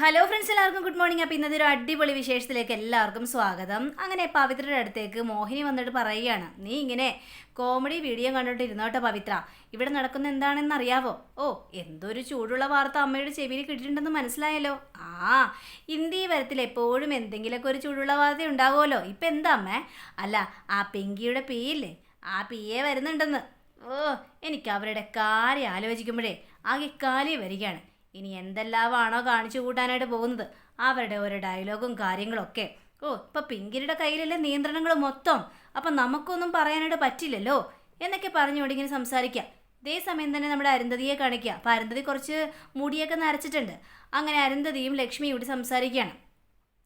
Hello friends എല്ലാവർക്കും good morning അപ്പോൾ ഇന്നത്തെ ഒരു അടിപൊളി വിശേഷത്തിലേക്ക് എല്ലാവർക്കും സ്വാഗതം. അങ്ങനെ പവിത്രയുടെ അടുത്തേക്ക് മോഹിനി വന്നിട്ട് പറയുകയാണ്. നീ ഇങ്ങനെ കോമഡി വീഡിയോ കണ്ടിട്ട് ഇരുന്നോട്ടെ പവിത്ര. ഇവിടെ നടക്കുന്ന എന്താണെന്ന് അറിയാവോ? ഓ എന്തൊരു ചൂടുള്ള വാർത്ത അമ്മയുടെ ചെവിയിൽ കിട്ടിയിട്ടുണ്ടെന്ന് മനസ്സിലായല്ലോ. ആ ഇന്ത്യ വരത്തിൽ എപ്പോഴും എന്തെങ്കിലുമൊക്കെ ഒരു ചൂടുള്ള വാർത്ത ഉണ്ടാവുമല്ലോ. ഇപ്പം എന്താ അമ്മേ? അല്ല ആ പെങ്കിയുടെ പീയില്ലേ ആ പീയെ വരുന്നുണ്ടെന്ന്. ഓ എനിക്ക് അവരുടെ കാര്യം ആലോചിക്കുമ്പോഴേ ആകെ കാലി വരികയാണ്. ഇനി എന്തെല്ലാമാണോ കാണിച്ചു കൂട്ടാനായിട്ട് പോകുന്നത്? അവരുടെ ഓരോ ഡയലോഗും കാര്യങ്ങളൊക്കെ. ഓ ഇപ്പം പിങ്കിരിയുടെ കയ്യിലല്ലേ നിയന്ത്രണങ്ങൾ മൊത്തം? അപ്പം നമുക്കൊന്നും പറയാനായിട്ട് പറ്റില്ലല്ലോ? എന്നൊക്കെ പറഞ്ഞുകൊണ്ട് ഇങ്ങനെ സംസാരിക്കാം. ഇതേ സമയം തന്നെ നമ്മുടെ അരുന്ധതിയെ കാണിക്കുക അപ്പൊ അരുന്ധതി കുറച്ച് മുടിയൊക്കെ നരച്ചിട്ടുണ്ട്. അങ്ങനെ അരുന്ധതിയും ലക്ഷ്മിയും കൂടി സംസാരിക്കുകയാണ്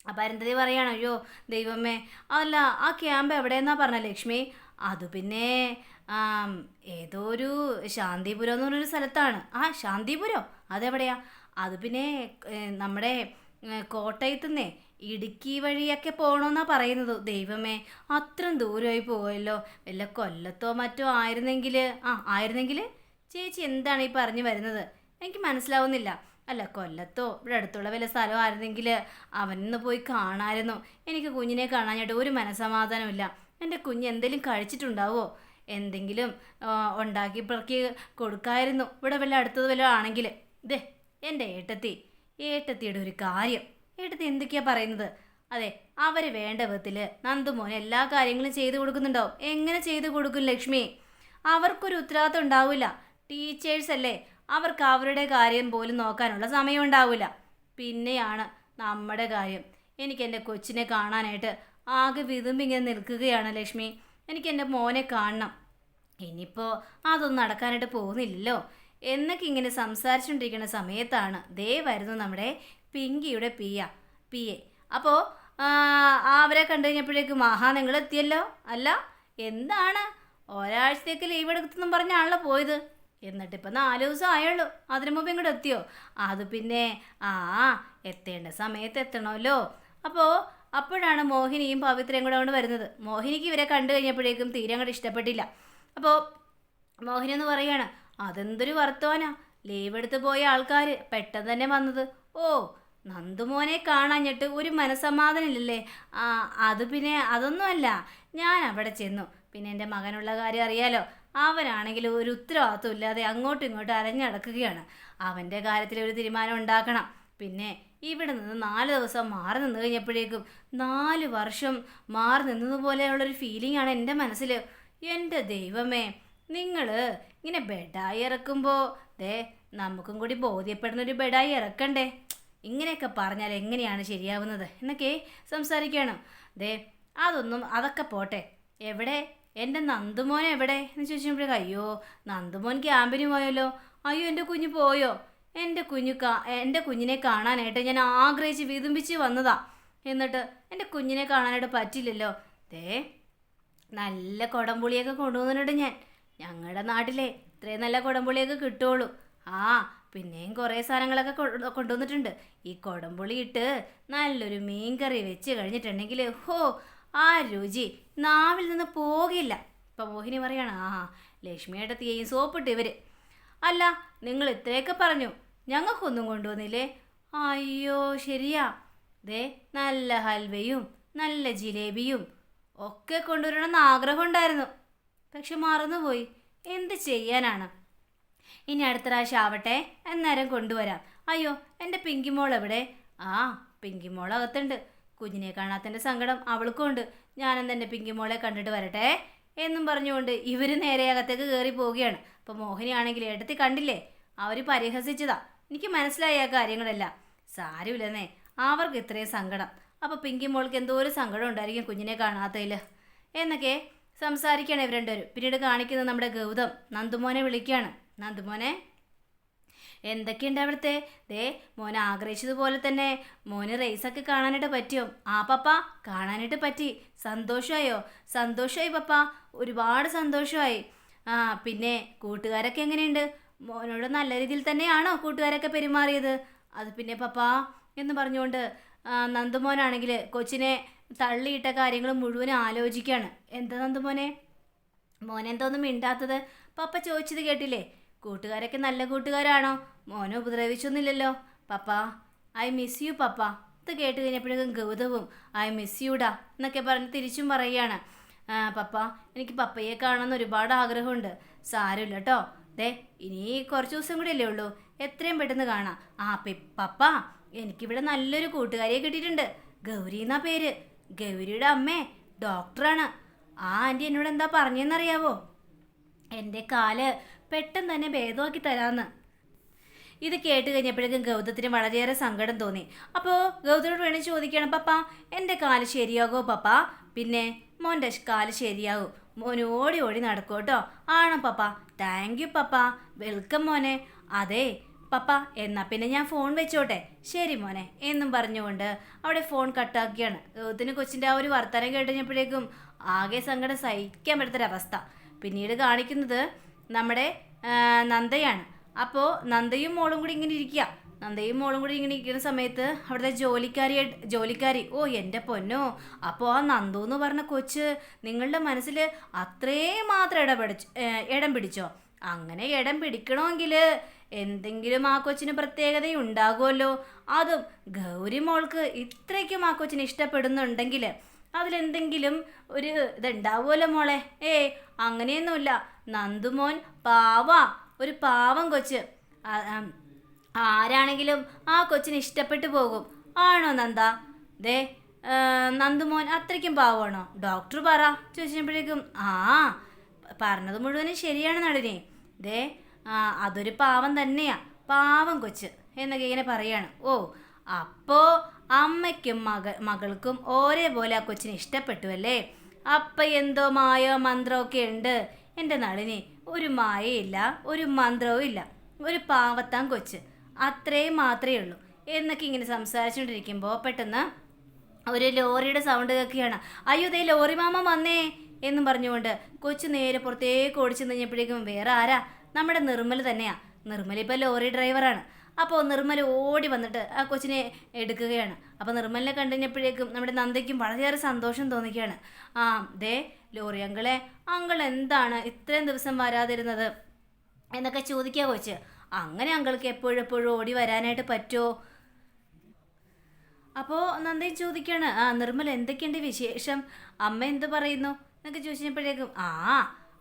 അപ്പോൾ അരുന്ധതി പറയാണ് അയ്യോ ദൈവമേ. അല്ല ആ ക്യാമ്പ് എവിടെയെന്നാ പറഞ്ഞ ലക്ഷ്മി? അത് പിന്നെ ഏതോ ഒരു ശാന്തിപുരം എന്ന് പറഞ്ഞൊരു സ്ഥലത്താണ്. ആ ശാന്തിപുരം? അതെവിടെയാ? അത് പിന്നെ നമ്മുടെ കോട്ടയത്തുനിന്നേ നിന്നേ ഇടുക്കി വഴിയൊക്കെ പോകണമെന്നാ പറയുന്നത്. ദൈവമേ അത്രയും ദൂരമായി പോയല്ലോ. വല്ല കൊല്ലത്തോ മറ്റോ ആയിരുന്നെങ്കിൽ ആ ആയിരുന്നെങ്കിൽ ചേച്ചി എന്താണ് ഈ പറഞ്ഞു വരുന്നത്? എനിക്ക് മനസ്സിലാവുന്നില്ല. അല്ല കൊല്ലത്തോ ഇവിടെ അടുത്തുള്ള വല്ല സ്ഥലമായിരുന്നെങ്കിൽ അവനൊന്ന് പോയി കാണാമായിരുന്നു. എനിക്ക് കുഞ്ഞിനെ കാണാനായിട്ട് ഒരു മനസമാധാനമില്ല എന്റെ കുഞ്ഞ് എന്തെങ്കിലും കഴിച്ചിട്ടുണ്ടാവോ? എന്തെങ്കിലും ഉണ്ടാക്കി പിറക്കി കൊടുക്കായിരുന്നു. ഇവിടെ വല്ല അടുത്തത് വല്ല ആണെങ്കിൽ ദേ എന്റെ ഏട്ടത്തി. ഏട്ടത്തിയുടെ ഒരു കാര്യം. ഏട്ടത്തി എന്തൊക്കെയാ പറയുന്നത്? അതെ അവർ വേണ്ട വിധത്തിൽ നന്ദുമോൻ എല്ലാ കാര്യങ്ങളും ചെയ്തു കൊടുക്കുന്നുണ്ടാവും. എങ്ങനെ ചെയ്തു കൊടുക്കും ലക്ഷ്മി? അവർക്കൊരു ഉത്തരവാദിത്വം ഉണ്ടാവില്ല. ടീച്ചേഴ്സ് അല്ലേ? അവർക്ക് അവരുടെ കാര്യം പോലും നോക്കാനുള്ള സമയം ഉണ്ടാവില്ല. പിന്നെയാണ് നമ്മുടെ കാര്യം. എനിക്ക് എന്റെ കൊച്ചിനെ കാണാനായിട്ട് ആകെ വിതുമ്പിങ്ങനെ നിൽക്കുകയാണ് ലക്ഷ്മി. എനിക്ക് എന്റെ മോനെ കാണണം. ഇനിയിപ്പോൾ അതൊന്നും നടക്കാനായിട്ട് പോകുന്നില്ലല്ലോ. എന്നൊക്കെ ഇങ്ങനെ സംസാരിച്ചുകൊണ്ടിരിക്കുന്ന സമയത്താണ് ദേ വരുന്നു നമ്മുടെ പിങ്കിയുടെ പിയ എ അപ്പോൾ അവരെ കണ്ടു കഴിഞ്ഞപ്പോഴേക്കും മഹാ നിങ്ങൾ എത്തിയല്ലോ അല്ല എന്താണ്? ഒരാഴ്ചത്തേക്ക് ലീവ് എടുത്തെന്നും പറഞ്ഞാണല്ലോ പോയത്. എന്നിട്ട് ഇപ്പം നാല് ദിവസം ആയുള്ളൂ. അതിനു മുമ്പ് ഇങ്ങോട്ട് എത്തിയോ? അത് പിന്നെ ആ എത്തേണ്ട സമയത്ത് എത്തണമല്ലോ. അപ്പോൾ അപ്പോഴാണ് മോഹിനിയും പവിത്രയും കൂടെ കൊണ്ട് വരുന്നത്. മോഹിനിക്ക് ഇവരെ കണ്ടു കഴിഞ്ഞപ്പോഴേക്കും തീരെ അങ്ങോട്ട് ഇഷ്ടപ്പെട്ടില്ല. അപ്പോൾ മോഹിനി എന്ന് പറയാണ് അതെന്തൊരു വർത്തമാനാ? ലീവ് എടുത്ത് പോയ ആൾക്കാർ പെട്ടെന്ന് തന്നെ വന്നത്. ഓ നന്ദുമോനെ കാണാഞ്ഞിട്ട് ഒരു മനസമാധാനമില്ലല്ലേ ആ അത് പിന്നെ അതൊന്നുമല്ല ഞാൻ അവിടെ ചെന്നു. പിന്നെ എന്റെ മകനുള്ള കാര്യം അറിയാലോ. അവനാണെങ്കിൽ ഒരു ഉത്തരവാദിത്വം ഇല്ലാതെ അങ്ങോട്ടും ഇങ്ങോട്ടും അരഞ്ഞടക്കുകയാണ് അവന്റെ കാര്യത്തിൽ ഒരു തീരുമാനം ഉണ്ടാക്കണം. പിന്നെ ഇവിടെ നിന്ന് നാല് ദിവസം മാറി നിന്ന് കഴിഞ്ഞപ്പോഴേക്കും നാല് വർഷം മാറി നിന്നതുപോലെയുള്ളൊരു ഫീലിംഗ് ആണ് എന്റെ മനസ്സിൽ. എന്റെ ദൈവമേ നിങ്ങൾ ഇങ്ങനെ ബെഡായി ഇറക്കുമ്പോൾ ദേ നമുക്കും കൂടി ബോധ്യപ്പെടുന്ന ഒരു ബെഡായി ഇറക്കണ്ടേ? ഇങ്ങനെയൊക്കെ പറഞ്ഞാൽ എങ്ങനെയാണ് ശരിയാവുന്നത്? എന്നൊക്കെ സംസാരിക്കണം. ദേ അതൊന്നും അതൊക്കെ പോട്ടെ. എവിടെ? എന്റെ നന്ദുമോൻ എവിടെ? എന്ന് ചോദിച്ചപ്പോഴേക്കും അയ്യോ നന്ദുമോൻ ക്യാമ്പിന് പോയല്ലോ. അയ്യോ എന്റെ കുഞ്ഞ് പോയോ? എന്റെ കുഞ്ഞു കാ എന്റെ കുഞ്ഞിനെ കാണാനായിട്ട് ഞാൻ ആഗ്രഹിച്ച് വിതുമ്പിച്ച് വന്നതാ. എന്നിട്ട് എന്റെ കുഞ്ഞിനെ കാണാനായിട്ട് പറ്റില്ലല്ലോ. ദേ നല്ല കുടംപുളിയൊക്കെ കൊണ്ടുവന്നിട്ടുണ്ട് ഞാൻ. ഞങ്ങളുടെ നാട്ടിലെ ഇത്രയും നല്ല കുടംപുളിയൊക്കെ കിട്ടുള്ളൂ ആ പിന്നെയും കുറേ സാധനങ്ങളൊക്കെ കൊണ്ടുവന്നിട്ടുണ്ട്. ഈ കുടംപുളി ഇട്ട് നല്ലൊരു മീൻകറി വെച്ച് കഴിഞ്ഞിട്ടുണ്ടെങ്കിൽ ഹോ ആ രുചി നാവിൽ നിന്ന് പോകില്ല. ഇപ്പം മോഹിനി പറയാണ് ആ ലക്ഷ്മിയുടെ തീയും സോപ്പിട്ട് ഇവർ അല്ല നിങ്ങൾ ഇത്രയൊക്കെ പറഞ്ഞു ഞങ്ങൾക്കൊന്നും കൊണ്ടുവന്നില്ലേ? അയ്യോ ശരിയാ. ദേ നല്ല ഹൽവയും നല്ല ജിലേബിയും ഒക്കെ കൊണ്ടുവരണമെന്ന് ആഗ്രഹമുണ്ടായിരുന്നു. പക്ഷെ മറന്നുപോയി. എന്ത് ചെയ്യാനാണ്? ഇനി അടുത്ത പ്രാവശ്യം ആവട്ടെ അന്നേരം കൊണ്ടുവരാം. അയ്യോ എന്റെ പിങ്കിമോൾ എവിടെ? ആ പിങ്കിമോൾ അകത്തുണ്ട്. കുഞ്ഞിനെ കാണാത്തതിന്റെ സങ്കടം അവൾക്കും ഉണ്ട്. ഞാനെന്ന് എന്റെ പിങ്കിമോളെ കണ്ടിട്ട് വരട്ടെ എന്നും പറഞ്ഞുകൊണ്ട് ഇവർ നേരെ അകത്തേക്ക് കയറി പോവുകയാണ് അപ്പോൾ മോഹിനിയാണെങ്കിൽ എടുത്തി കണ്ടില്ലേ? അവർ പരിഹസിച്ചതാ. എനിക്ക് മനസ്സിലായ കാര്യങ്ങളെല്ലാം. സാരമില്ലെന്നേ. അവർക്ക് ഇത്രയും സങ്കടം. അപ്പോൾ പിങ്കി മോൾക്ക് എന്തോ ഒരു സങ്കടം ഉണ്ടായിരിക്കും കുഞ്ഞിനെ കാണാത്തതിൽ എന്നൊക്കെ സംസാരിക്കുകയാണ് ഇവർ രണ്ടുപേരും. പിന്നീട് കാണിക്കുന്നത് നമ്മുടെ ഗൗതം. നന്ദുമോനെ വിളിക്കുകയാണ് നന്ദുമോനെ എന്തൊക്കെയുണ്ട് അവിടുത്തെ? ദേ മോനെ ആഗ്രഹിച്ചതുപോലെ തന്നെ മോന് റേസൊക്കെ കാണാനായിട്ട് പറ്റിയോ? ആ പപ്പ കാണാനായിട്ട് പറ്റി. സന്തോഷമായോ? സന്തോഷമായി പപ്പ. ഒരുപാട് സന്തോഷമായി. ആ പിന്നെ കൂട്ടുകാരൊക്കെ എങ്ങനെയുണ്ട്? മോനോട് നല്ല രീതിയിൽ തന്നെയാണോ കൂട്ടുകാരൊക്കെ പെരുമാറിയത്? അത് പിന്നെ പപ്പാ എന്ന് പറഞ്ഞുകൊണ്ട് നന്ദുമോനാണെങ്കിൽ കൊച്ചിനെ തള്ളിയിട്ട കാര്യങ്ങൾ മുഴുവൻ ആലോചിക്കുകയാണ് എന്താ നന്ദുമോനെ? മോനെന്തോന്നും മിണ്ടാത്തത്? പപ്പ ചോദിച്ചത് കേട്ടില്ലേ? കൂട്ടുകാരൊക്കെ നല്ല കൂട്ടുകാരാണോ? മോനെ ഉപദ്രവിച്ചൊന്നുമില്ലല്ലോ. പപ്പ ഐ മിസ് യു പപ്പ. ഇത് കേട്ട് കഴിഞ്ഞപ്പോഴേക്കും ഗൗതവും ഐ മിസ് യുടാ എന്നൊക്കെ പറഞ്ഞ് തിരിച്ചും പറയുകയാണ്. "ആ, പപ്പ എനിക്ക് പപ്പയെ കാണണമെന്ന് ഒരുപാട് ആഗ്രഹമുണ്ട്. സാരമില്ല കേട്ടോ ദേ ഇനി കുറച്ച് ദിവസം കൂടി അല്ലേ ഉള്ളൂ. എത്രയും പെട്ടെന്ന് കാണാം. ആ പിപ്പ എനിക്കിവിടെ നല്ലൊരു കൂട്ടുകാരിയെ കിട്ടിയിട്ടുണ്ട്. ഗൗരി എന്നാ പേര്. ഗൗരിയുടെ അമ്മേ ഡോക്ടറാണ്. ആ ആന്റി എന്നോട് എന്താ പറഞ്ഞെന്നറിയാവോ? എന്റെ കാൽ പെട്ടെന്ന് തന്നെ ഭേദമാക്കി തരാമെന്ന് ഇത് കേട്ട് കഴിഞ്ഞപ്പോഴേക്കും ഗൗതത്തിന് വളരെയേറെ സങ്കടം തോന്നി. അപ്പോൾ ഗൗതനോട് വേണേൽ ചോദിക്കണം പപ്പ എന്റെ കാൽ ശരിയാകോ പപ്പ? പിന്നെ മോന്റെ കാൽ ശരിയാകും മോന് ഓടി ഓടി നടക്കും കേട്ടോ. ആണോ പപ്പ? താങ്ക് യു പപ്പ വെൽക്കം മോനെ. അതെ പപ്പ എന്നാ പിന്നെ ഞാൻ ഫോൺ വെച്ചോട്ടെ. ശരി മോനെ. എന്നും പറഞ്ഞുകൊണ്ട് അവിടെ ഫോൺ കട്ടാക്കിയാണ് ഗൗതത്തിന് കൊച്ചിന്റെ ആ ഒരു വർത്തമാനം കേട്ടുകഴിഞ്ഞപ്പോഴേക്കും ആകെ സങ്കടം സഹിക്കാൻ പറ്റാത്തൊരവസ്ഥ പിന്നീട് കാണിക്കുന്നത് നമ്മുടെ നന്ദയാണ്. അപ്പോൾ നന്ദയും മോളും കൂടി ഇങ്ങനെ ഇരിക്കുക നന്ദയും മോളും കൂടി ഇങ്ങനെ ഇരിക്കുന്ന സമയത്ത് അവിടുത്തെ ജോലിക്കാരി ജോലിക്കാരി ഓ എന്റെ പൊന്നോ അപ്പോൾ ആ നന്ദു എന്ന് പറഞ്ഞ കൊച്ച് നിങ്ങളുടെ മനസ്സിൽ അത്രേ മാത്രം ഇടപെടിച്ചു ഇടം പിടിച്ചോ? അങ്ങനെ ഇടം പിടിക്കണമെങ്കിൽ എന്തെങ്കിലും ആ കൊച്ചിന് പ്രത്യേകത ഉണ്ടാകുമല്ലോ അതും ഗൗരി മോൾക്ക് ഇത്രയ്ക്കും ആ കൊച്ചിന് ഇഷ്ടപ്പെടുന്നുണ്ടെങ്കിൽ അതിലെന്തെങ്കിലും ഒരു ഇതുണ്ടാവുമല്ലോ മോളെ. ഏ അങ്ങനെയൊന്നുമില്ല. നന്ദുമോൻ പാവ ഒരു പാവം കൊച്ച്. ആരാണെങ്കിലും ആ കൊച്ചിന് ഇഷ്ടപ്പെട്ടു പോകും. ആണോ നന്ദ? ദേ നന്ദുമോൻ അത്രയ്ക്കും പാവമാണോ? ഡോക്ടർ പറ ചോദിച്ചപ്പോഴേക്കും ആ പറഞ്ഞത് മുഴുവനും ശരിയാണ് നടനെ. ദേ അതൊരു പാവം തന്നെയാ പാവം കൊച്ച് എന്നൊക്കെ ഇങ്ങനെ പറയാണ്. ഓ അപ്പോ അമ്മയ്ക്കും മക മകൾക്കും ഒരേപോലെ ആ കൊച്ചിനെ ഇഷ്ടപ്പെട്ടു അല്ലേ? അപ്പ എന്തോ മായോ മന്ത്രമൊക്കെ ഉണ്ട്. എന്റെ നളിനി ഒരു മായയില്ല ഒരു മന്ത്രവും ഇല്ല. ഒരു പാവത്താൻ കൊച്ച്. അത്രയും മാത്രമേ ഉള്ളൂ. എന്നൊക്കെ ഇങ്ങനെ സംസാരിച്ചുകൊണ്ടിരിക്കുമ്പോൾ പെട്ടെന്ന് ഒരു ലോറിയുടെ സൗണ്ട് കേൾക്കുകയാണ്. അയ്യോ ദേ ലോറി മാമ വന്നേ എന്നും പറഞ്ഞുകൊണ്ട് കൊച്ചു നേരെ പുറത്തേക്ക് ഓടിച്ചു കഴിഞ്ഞപ്പോഴേക്കും വേറെ ആരാ? നമ്മുടെ നിർമ്മൽ തന്നെയാ. നിർമ്മൽ ഇപ്പോൾ ലോറി ഡ്രൈവറാണ് അപ്പോൾ നിർമ്മൽ ഓടി വന്നിട്ട് ആ കൊച്ചിനെ എടുക്കുകയാണ്. അപ്പോൾ നിർമ്മലിനെ കണ്ടുകഴിഞ്ഞപ്പോഴേക്കും നമ്മുടെ നന്ദയ്ക്കും വളരെയേറെ സന്തോഷം തോന്നിക്കുകയാണ്. ആ ദേ ലോറി അങ്കിളെ അങ്കിൾ എന്താണ് ഇത്രയും ദിവസം വരാതിരുന്നത്? എന്നൊക്കെ ചോദിക്കുക കൊച്ച്. അങ്ങനെ അങ്കിൾക്ക് എപ്പോഴും എപ്പോഴും ഓടി വരാനായിട്ട് പറ്റുമോ അപ്പോ നന്ദി ചോദിക്കാണ്. ആ നിർമ്മൽ എന്തൊക്കെയുണ്ട് വിശേഷം? അമ്മ എന്ത് പറയുന്നു? എന്നൊക്കെ ചോദിച്ചപ്പോഴേക്കും ആ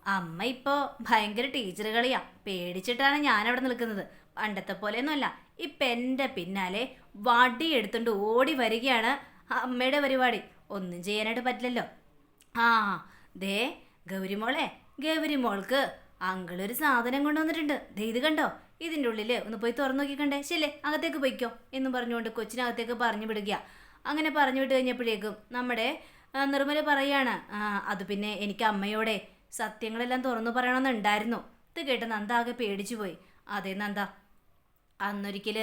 അമ്മ ഇപ്പോ ഭയങ്കര ടീച്ചർ കളിയാ. പേടിച്ചിട്ടാണ് അവിടെ നിൽക്കുന്നത്. പണ്ടത്തെ പോലെയൊന്നുമല്ല. ഇപ്പം എന്റെ പിന്നാലെ വടി എടുത്തുകൊണ്ട് ഓടി വരികയാണ് അമ്മയുടെ പരിപാടി. ഒന്നും ചെയ്യാനായിട്ട് പറ്റില്ലല്ലോ. ആ ദേ ഗൗരിമോളെ ഗൗരിമോൾക്ക് അങ്കിളൊരു സാധനം കൊണ്ടുവന്നിട്ടുണ്ട്. ദേ ഇത് കണ്ടോ? ഇതിന്റെ ഉള്ളിൽ ഒന്ന് പോയി തുറന്നു നോക്കിക്കണ്ടേ? ശല്ലേ അകത്തേക്ക് പോയിക്കോ എന്ന് പറഞ്ഞുകൊണ്ട് കൊച്ചിനകത്തേക്ക് പറഞ്ഞു വിടുക അങ്ങനെ പറഞ്ഞു വിട്ട് കഴിഞ്ഞപ്പോഴേക്കും നമ്മുടെ നിർമ്മല പറയാണ് "ആ, അത് പിന്നെ എനിക്ക് അമ്മയോടെ സത്യങ്ങളെല്ലാം തുറന്നു പറയണമെന്നുണ്ടായിരുന്നു. ഇത് കേട്ട് നന്ദ ആകെ പേടിച്ചു പോയി. അതേ നന്ദ അന്നൊരിക്കൽ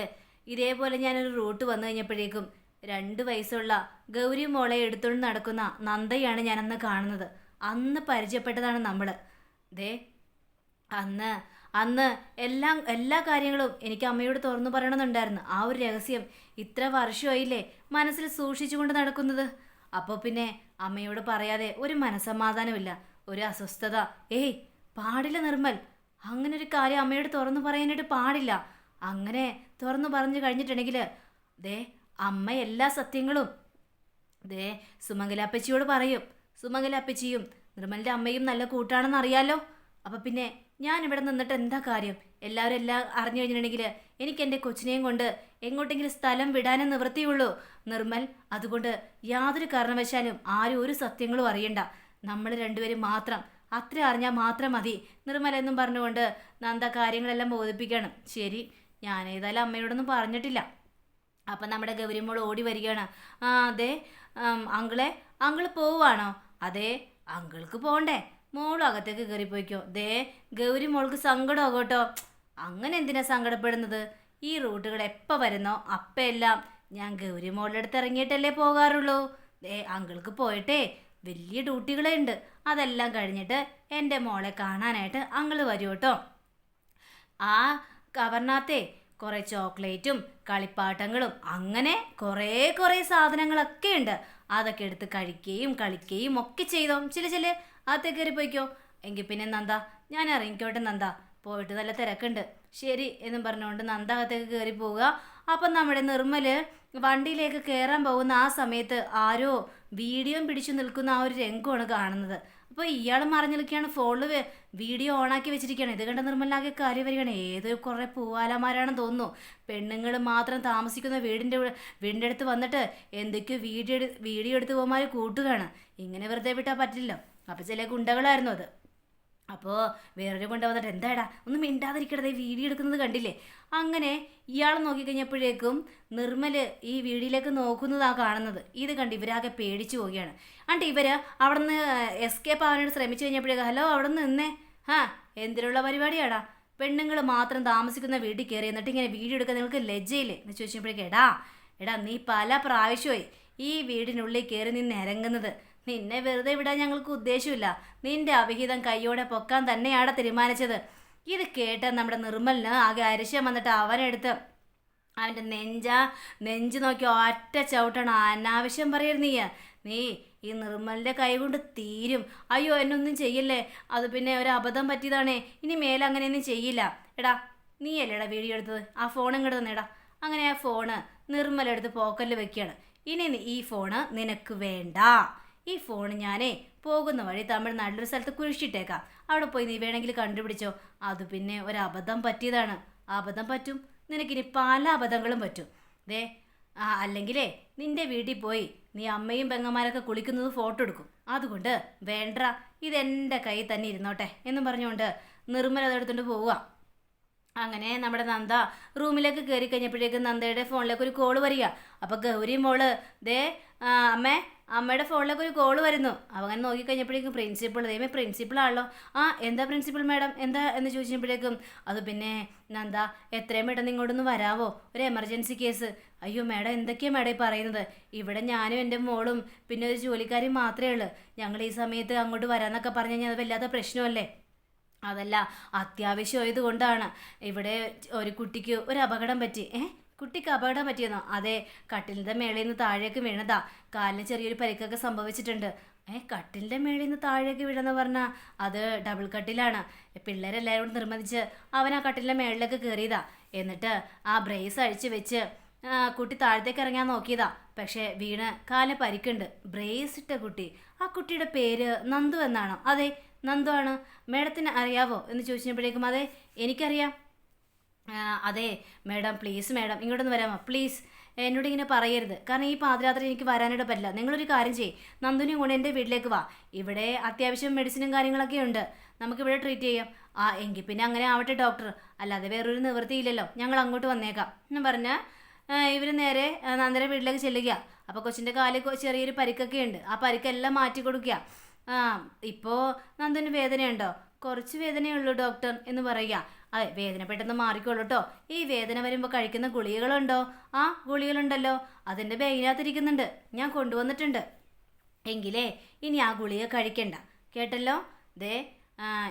ഇതേപോലെ ഞാനൊരു റൂട്ട് വന്നു കഴിഞ്ഞപ്പോഴേക്കും രണ്ട് വയസ്സുള്ള ഗൗരി മോളെ എടുത്തുകൊണ്ട് നടക്കുന്ന നന്ദയാണ് ഞാനന്ന് കാണുന്നത്. അന്ന് പരിചയപ്പെട്ടതാണ് നമ്മൾ ദേ അന്ന് അന്ന് എല്ലാം എല്ലാ കാര്യങ്ങളും എനിക്ക് അമ്മയോട് തുറന്നു പറയണമെന്നുണ്ടായിരുന്നു. ആ ഒരു രഹസ്യം ഇത്ര വർഷമായില്ലേ മനസ്സിൽ സൂക്ഷിച്ചുകൊണ്ട് നടക്കുന്നത്. അപ്പോൾ പിന്നെ അമ്മയോട് പറയാതെ ഒരു മനസമാധാനമില്ല ഒരു അസ്വസ്ഥത. ഏയ് പാടില്ല നിർമ്മൽ. അങ്ങനെ ഒരു കാര്യം അമ്മയോട് തുറന്നു പറയാനായിട്ട് പാടില്ല. അങ്ങനെ തുറന്നു പറഞ്ഞു കഴിഞ്ഞിട്ടുണ്ടെങ്കിൽ ദേ അമ്മ എല്ലാ സത്യങ്ങളും ദേ സുമംഗലാപ്പച്ചിയോട് പറയും. സുമംഗലാപ്പച്ചിയും നിർമ്മലിന്റെ അമ്മയും നല്ല കൂട്ടാണെന്ന് അറിയാലോ. അപ്പം പിന്നെ ഞാൻ ഇവിടെ നിന്നിട്ട് എന്താ കാര്യം? എല്ലാവരും എല്ലാം അറിഞ്ഞു കഴിഞ്ഞിട്ടുണ്ടെങ്കിൽ എനിക്ക് എന്റെ കൊച്ചിനെയും കൊണ്ട് എങ്ങോട്ടെങ്കിലും സ്ഥലം വിടാനേ നിവൃത്തിയുള്ളൂ. നിർമ്മൽ അതുകൊണ്ട് യാതൊരു കാരണവശാലും ആരും ഒരു സത്യങ്ങളും അറിയണ്ട. നമ്മൾ രണ്ടുപേരും മാത്രം. അത്ര അറിഞ്ഞാൽ മാത്രം മതി. നിർമ്മൽ എന്നും പറഞ്ഞുകൊണ്ട് നന്ദ കാര്യങ്ങളെല്ലാം ബോധിപ്പിക്കണം ശരി ഞാൻ ഏതായാലും അമ്മയോടൊന്നും പറഞ്ഞിട്ടില്ല. അപ്പം നമ്മുടെ ഗൗരിമോൾ ഓടി വരികയാണ്. ആ അതെ അങ്കിളെ അങ്കിൾ പോവുകയാണോ അതെ അങ്കിൾക്ക് പോണ്ടേ. മോളും അകത്തേക്ക് കയറിപ്പോയിക്കോ ദേ ഗൗരി മോൾക്ക് സങ്കടമാകും കേട്ടോ. അങ്ങനെ എന്തിനാ സങ്കടപ്പെടുന്നത്? ഈ റൂട്ടുകൾ എപ്പോൾ വരുന്നോ എല്ലാം ഞാൻ ഗൗരി മോളുടെ അടുത്ത് ഇറങ്ങിയിട്ടല്ലേ പോകാറുള്ളൂ. ദേ അങ്കിൾക്ക് പോയിട്ടേ വലിയ ഡ്യൂട്ടികളേ ഉണ്ട്. അതെല്ലാം കഴിഞ്ഞിട്ട് എന്റെ മോളെ കാണാനായിട്ട് അങ്ങൾ വരൂ കേട്ടോ. ആ കവർണാത്തെ കുറേ ചോക്ലേറ്റും കളിപ്പാട്ടങ്ങളും അങ്ങനെ കുറേ കുറേ സാധനങ്ങളൊക്കെ ഉണ്ട്. അതൊക്കെ എടുത്ത് കഴിക്കുകയും കളിക്കുകയും ഒക്കെ ചെയ്തോ. ചില ചില. അകത്തേക്ക് കയറി പോയിക്കോ. എങ്കിൽ പിന്നെ നന്ദ ഞാൻ ഇറങ്ങിക്കോട്ടെ നന്ദ. പോയിട്ട് നല്ല തിരക്കുണ്ട്. ശരി എന്നും പറഞ്ഞുകൊണ്ട് നന്ദ അകത്തേക്ക് കയറി പോവുക. അപ്പം നമ്മുടെ നിർമ്മൽ വണ്ടിയിലേക്ക് കയറാൻ പോകുന്ന ആ സമയത്ത് ആരോ വീഡിയോ പിടിച്ചു നിൽക്കുന്ന ആ ഒരു രംഗമാണ് കാണുന്നത്. അപ്പോൾ ഇയാൾ മറിഞ്ഞു നിൽക്കുകയാണ്. ഫോണിൽ വീഡിയോ ഓണാക്കി വെച്ചിരിക്കുകയാണ്. ഇത് കണ്ട നിർമ്മലാകെ കാര്യം വരികയാണ്. ഏതൊരു കുറേ പൂവാലമാരാണെന്ന് തോന്നുന്നു. പെണ്ണുങ്ങൾ മാത്രം താമസിക്കുന്ന വീടിന്റെ വീടിന്റെ അടുത്ത് വന്നിട്ട് എന്തൊക്കെയോ വീഡിയോ വീഡിയോ എടുത്ത് പോകുമാർ കൂട്ടുകയാണ്. ഇങ്ങനെ വെറുതെ വിട്ടാൽ പറ്റില്ലല്ലോ. അപ്പോൾ ചില ഗുണ്ടകളായിരുന്നു അത്. അപ്പോൾ വേറൊരു കൊണ്ട് വന്നിട്ട് എന്താടാ ഒന്ന് മിണ്ടാതിരിക്കടത് ഈ വീഡിയോ എടുക്കുന്നത് കണ്ടില്ലേ? അങ്ങനെ ഇയാൾ നോക്കിക്കഴിഞ്ഞപ്പോഴേക്കും നിർമ്മൽ ഈ വീഡിയോയിലേക്ക് നോക്കുന്നതാ കാണുന്നത്. ഇത് കണ്ട് ഇവരാകെ പേടിച്ചു പോവുകയാണ്. എന്നിട്ട് ഇവർ അവിടെ നിന്ന് എസ്കേപ്പ് ആവാനായിട്ട് ശ്രമിച്ചു കഴിഞ്ഞപ്പോഴേക്കും ഹലോ അവിടെ നിന്ന്. നിന്നേ ആ എന്തിനുള്ള പരിപാടിയാടാ? പെണ്ണുങ്ങൾ മാത്രം താമസിക്കുന്ന വീട്ടിൽ കയറി എന്നിട്ട് ഇങ്ങനെ വീഡിയോ എടുക്കാൻ നിങ്ങൾക്ക് ലജ്ജയില്ലേ? എന്ന് ചോദിച്ചപ്പോഴേക്കും എടാ എടാ നീ പല പ്രാവശ്യമായി ഈ വീടിനുള്ളിൽ കയറി നിന്ന് ഇറങ്ങുന്നത്. നിന്നെ വെറുതെ വിടാൻ ഞങ്ങൾക്ക് ഉദ്ദേശമില്ല. നിന്റെ അവിഹിതം കൈയോടെ പൊക്കാൻ തന്നെയാണ് തീരുമാനിച്ചത്. ഇത് കേട്ട നമ്മുടെ നിർമ്മലിന് ആകെ അരിശം വന്നിട്ട് അവനെടുത്ത് അവന്റെ നെഞ്ച നെഞ്ച് നോക്കി ഒറ്റ ചവിട്ടണം അനാവശ്യം പറയരുത് നീ നീ ഈ നിർമ്മലിന്റെ കൈ കൊണ്ട് തീരും. അയ്യോ എന്നൊന്നും ചെയ്യല്ലേ? അത് പിന്നെ ഒരു അബദ്ധം പറ്റിയതാണേ. ഇനി മേലെ അങ്ങനെയൊന്നും ചെയ്യില്ല. എടാ നീ അല്ലേടാ വീഡിയോ എടുത്തത്? ആ ഫോൺ ഇങ്ങോട്ട് തന്നേടാ. അങ്ങനെ ആ ഫോണ് നിർമ്മലെടുത്ത് പോക്കറ്റിൽ വെക്കുകയാണ്. ഇനി ഈ ഫോണ് നിനക്ക് വേണ്ട. ഈ ഫോൺ ഞാനേ പോകുന്ന വഴി തമിഴ്നാട്ടിലൊരു സ്ഥലത്ത് കുഴിച്ചിട്ടേക്കാം അവിടെ പോയി നീ വേണമെങ്കിൽ കണ്ടുപിടിച്ചോ. അത് പിന്നെ ഒരു അബദ്ധം പറ്റിയതാണ്. അബദ്ധം പറ്റും. നിനക്കിനി പല അബദ്ധങ്ങളും പറ്റും. ദേ ആ അല്ലെങ്കിലേ നിന്റെ വീട്ടിൽ പോയി നീ അമ്മയും പെങ്ങന്മാരൊക്കെ കുളിക്കുന്നത് ഫോട്ടോ എടുക്കും. അതുകൊണ്ട് വേണ്ട ഇതെന്റെ കയ്യിൽ തന്നെ ഇരുന്നോട്ടെ എന്നും പറഞ്ഞുകൊണ്ട് നിർമ്മല അതെടുത്തുകൊണ്ട് പോവുക അങ്ങനെ നമ്മുടെ നന്ദ റൂമിലേക്ക് കയറി കഴിഞ്ഞപ്പോഴേക്കും നന്ദയുടെ ഫോണിലേക്ക് ഒരു കോൾ വരിക. അപ്പോൾ ഗൗരി മോൾ ദേ അമ്മ അമ്മേ അമ്മയുടെ ഫോണിലേക്ക് ഒരു കോൾ വരുന്നു. അങ്ങനെ നോക്കിക്കഴിഞ്ഞപ്പോഴേക്കും പ്രിൻസിപ്പൾ ദൈവമേ പ്രിൻസിപ്പൾ ആണല്ലോ. ആ എന്താ പ്രിൻസിപ്പൾ മാഡം എന്താ എന്ന് ചോദിച്ചപ്പോഴേക്കും അത് പിന്നെ നന്ദ എത്രയും പെട്ടെന്ന് ഇങ്ങോട്ടൊന്ന് വരാവോ? ഒരു എമർജൻസി കേസ് അയ്യോ മാഡം എന്തൊക്കെയാണ് മാഡം ഈ പറയുന്നത്? ഇവിടെ ഞാനും എന്റെ മോളും പിന്നെ ഒരു ജോലിക്കാരും മാത്രമേ ഉള്ളൂ. ഞങ്ങൾ ഈ സമയത്ത് അങ്ങോട്ട് വരാമെന്നൊക്കെ പറഞ്ഞു കഴിഞ്ഞാൽ അത് വല്ലാത്ത പ്രശ്നമല്ലേ? അതല്ല അത്യാവശ്യമായത് കൊണ്ടാണ്. ഇവിടെ ഒരു കുട്ടിക്ക് ഒരു അപകടം പറ്റി. ഏ? കുട്ടിക്ക് അപകടം പറ്റിയെന്നോ? അതെ കട്ടിലിന്റെ മേളിൽ നിന്ന് താഴേക്ക് വീണതാ. കാലിന് ചെറിയൊരു പരിക്കൊക്കെ സംഭവിച്ചിട്ടുണ്ട്. ഏ കട്ടിലിന്റെ മേളിൽ നിന്ന് താഴേക്ക് വീണെന്ന് പറഞ്ഞാൽ അത് ഡബിൾ കട്ടിലാണ്. പിള്ളേരെല്ലാവരും കൂടി നിർബന്ധിച്ച് അവൻ ആ കട്ടിലിന്റെ മേളിലേക്ക് കയറിയതാ എന്നിട്ട് ആ ബ്രേസ് അഴിച്ച് വെച്ച് കുട്ടി താഴത്തേക്ക് ഇറങ്ങാൻ നോക്കിയതാ. പക്ഷേ വീണ് കാലിന് പരിക്കുണ്ട്. ബ്രേസ് ഇട്ട കുട്ടി. ആ കുട്ടിയുടെ പേര് നന്ദു എന്നാണോ? അതെ നന്ദു ആണ്. മേഡത്തിന് അറിയാവോ? എന്ന് ചോദിച്ചപ്പോഴേക്കും അതെ എനിക്കറിയാം. അതെ മേഡം പ്ലീസ് മേഡം ഇങ്ങോട്ടൊന്ന് വരാമോ? പ്ലീസ് എന്നോട് ഇങ്ങനെ പറയരുത്. കാരണം ഈ പാതിരാത്രി എനിക്ക് വരാനായിട്ട് പറ്റില്ല. നിങ്ങളൊരു കാര്യം ചെയ്യ്. നന്ദുനെയും കൊണ്ട് എന്റെ വീട്ടിലേക്ക് വാ. ഇവിടെ അത്യാവശ്യം മെഡിസിനും കാര്യങ്ങളൊക്കെ ഉണ്ട്. നമുക്കിവിടെ ട്രീറ്റ് ചെയ്യാം. ആ എങ്കിൽ പിന്നെ അങ്ങനെ ആവട്ടെ ഡോക്ടർ അല്ലാതെ വേറൊരു നിവൃത്തിയില്ലല്ലോ ഞങ്ങൾ അങ്ങോട്ട് വന്നേക്കാം. എന്ന് പറഞ്ഞാൽ ഇവർ നേരെ നന്ദന വീട്ടിലേക്ക് ചെല്ലുക അപ്പോൾ കൊച്ചിന്റെ കാലിൽ ചെറിയൊരു പരിക്കൊക്കെ ഉണ്ട്. ആ പരിക്കെല്ലാം മാറ്റി കൊടുക്കുക ആ ഇപ്പോൾ നന്ദന് വേദനയുണ്ടോ? കുറച്ച് വേദനയുള്ളൂ ഡോക്ടർ എന്ന് പറയുക. അതെ വേദന പെട്ടെന്ന് മാറിക്കോളൂ കേട്ടോ ഈ വേദന വരുമ്പോൾ കഴിക്കുന്ന ഗുളികകളുണ്ടോ? ആ ഗുളികകളുണ്ടല്ലോ അതിന്റെ ബാഗിനകത്തിരിക്കുന്നുണ്ട് ഞാൻ കൊണ്ടുവന്നിട്ടുണ്ട്. എങ്കിലേ ഇനി ആ ഗുളിക കഴിക്കണ്ട. കേട്ടല്ലോ? ദേ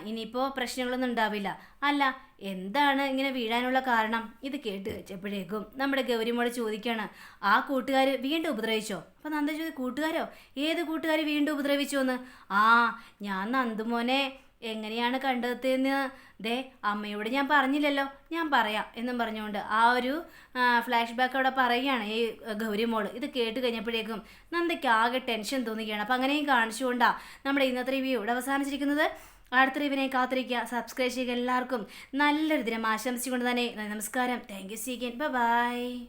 ഇനിയിപ്പോൾ പ്രശ്നങ്ങളൊന്നും ഉണ്ടാവില്ല. അല്ല എന്താണ് ഇങ്ങനെ വീഴാനുള്ള കാരണം? ഇത് കേട്ട് വെച്ചപ്പോഴേക്കും നമ്മുടെ ഗൗരിമോൾ ചോദിക്കുകയാണ് ആ കൂട്ടുകാർ വീണ്ടും ഉപദ്രവിച്ചോ? അപ്പം നന്ദ ചോദി കൂട്ടുകാരോ? ഏത് കൂട്ടുകാർ വീണ്ടും ഉപദ്രവിച്ചു എന്ന് ആ ഞാൻ നന്ദുമോനെ എങ്ങനെയാണ് കണ്ടെത്തിയെന്ന് ദേ അമ്മയോട് ഞാൻ പറഞ്ഞില്ലല്ലോ ഞാൻ പറയാം എന്നും പറഞ്ഞുകൊണ്ട് ആ ഒരു ഫ്ലാഷ് ബാക്ക് അവിടെ പറയുകയാണ് ഈ ഗൗരിമോൾ ഇത് കേട്ട് കഴിഞ്ഞപ്പോഴേക്കും നന്ദയ്ക്ക് ആകെ ടെൻഷൻ തോന്നുകയാണ് അപ്പം അങ്ങനെയും കാണിച്ചുകൊണ്ടാണ് നമ്മുടെ ഇന്നത്തെ റിവ്യൂ ഇവിടെ അവസാനിച്ചിരിക്കുന്നത്. അടുത്ത ഇവനെ കാത്തിരിക്കുക. സബ്സ്ക്രൈബ് ചെയ്യുക എല്ലാവർക്കും നല്ലൊരു ദിനം ആശംസിച്ചുകൊണ്ട് തന്നെ നമസ്കാരം. Thank you സീഗൻ by